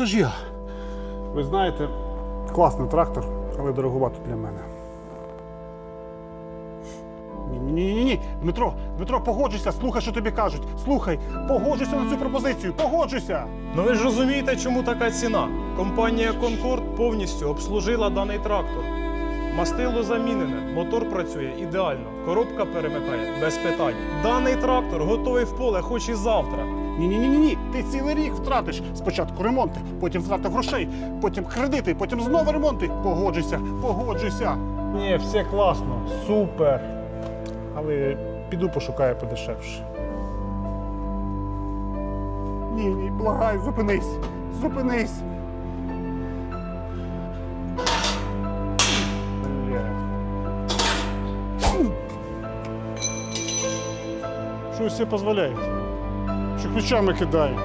Це ж я. Ви знаєте, класний трактор, але дороговато для мене. Ні, ні, ні, ні. Дмитро, Дмитро, погоджуйся, слухай, що тобі кажуть. Слухай, погоджуйся на цю пропозицію, погоджуйся. Ну ви ж розумієте, чому така ціна? Компанія Конкорд повністю обслужила даний трактор. Мастило замінене, мотор працює ідеально, коробка перемикає без питань. Даний трактор готовий в поле, хоч і завтра. Ні, ні, ні, ні, ні. Ти цілий рік втратиш. Спочатку ремонти, потім втрата грошей, потім кредити, потім знову ремонти. Погоджуйся, погоджуйся. Ні, все класно, супер. Але піду пошукаю подешевше. Ні, ні, благаю, зупинись. Зупинись. Що ви себе дозволяєте? Що ключами кидаю?